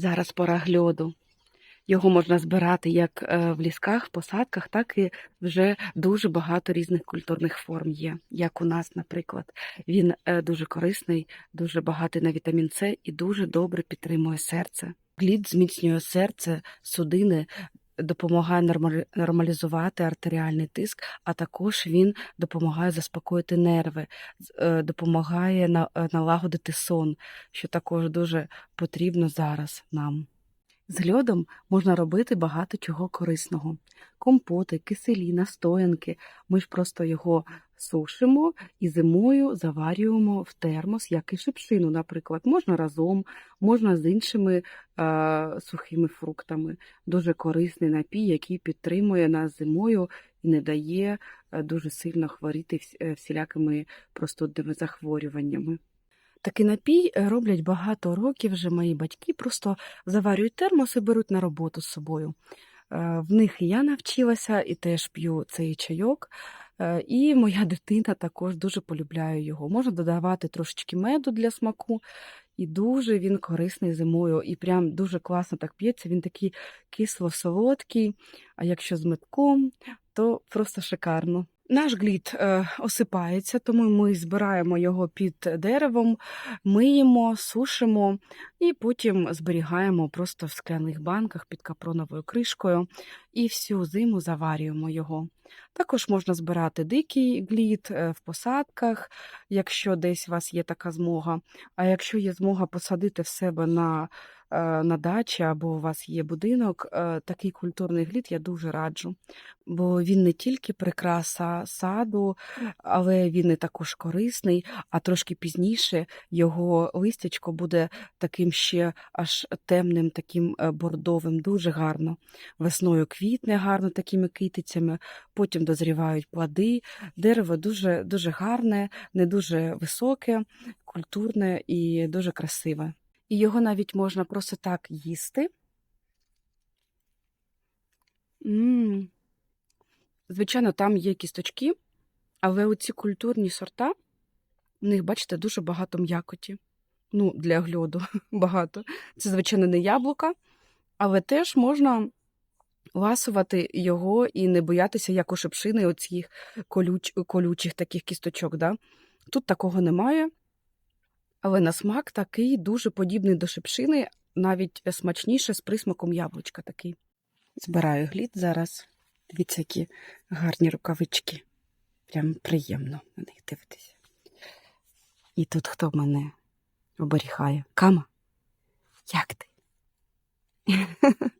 Зараз пора гльоду. Його можна збирати як е, в лісках, посадках, так і вже дуже багато різних культурних форм є, як у нас, наприклад. Він е, дуже корисний, дуже багатий на вітамін С і дуже добре підтримує серце. Глід зміцнює серце, судини, допомагає нормалі- нормалізувати артеріальний тиск, а також він допомагає заспокоїти нерви, е, допомагає е, налагодити сон, що також дуже потрібно зараз нам. З льодом можна робити багато чого корисного: компоти, киселі, настоянки. Ми ж просто його сушимо і зимою заварюємо в термос, як і шипшину, наприклад. Можна разом, можна з іншими е, сухими фруктами. Дуже корисний напій, який підтримує нас зимою і не дає е, дуже сильно хворіти е, всілякими простудними захворюваннями. Такий напій е, роблять багато років вже мої батьки, просто заварюють термос і беруть на роботу з собою. В них я навчилася і теж п'ю цей чайок. Е, І моя дитина також дуже полюбляє його. Можна додавати трошечки меду для смаку, і дуже він корисний зимою, і прям дуже класно так п'ється. Він такий кисло-солодкий, а якщо з медком, то просто шикарно. Наш глід е, осипається, тому ми збираємо його під деревом, миємо, сушимо і потім зберігаємо просто в скляних банках під капроновою кришкою і всю зиму заварюємо його. Також можна збирати дикий глід е, в посадках, якщо десь у вас є така змога. А якщо є змога посадити в себе на, на дачі або у вас є будинок, е, такий культурний глід я дуже раджу бо він не тільки прикраса саду, але він і також корисний, а трошки пізніше його листячко буде таким ще аж темним, таким е, бордовим, дуже гарно. Весною квітне гарно такими китицями, потім дозрівають плоди. Дерево дуже, дуже гарне, не дуже високе, культурне і дуже красиве. І його навіть можна просто так їсти. м Звичайно, там є кісточки, але оці культурні сорта, в них, бачите, дуже багато м'якоті. Ну, для гльоду багато. Це, звичайно, не яблука, але теж можна ласувати його і не боятися, як у шипшини, оцих колюч, колючих таких кісточок. Да? Тут такого немає, але на смак такий дуже подібний до шипшини, навіть смачніше з присмаком яблучка такий. Збираю глід зараз. Дивіться, які гарні рукавички. Прям приємно на них дивитися. І тут хто мене оберігає? Кама? Як ти?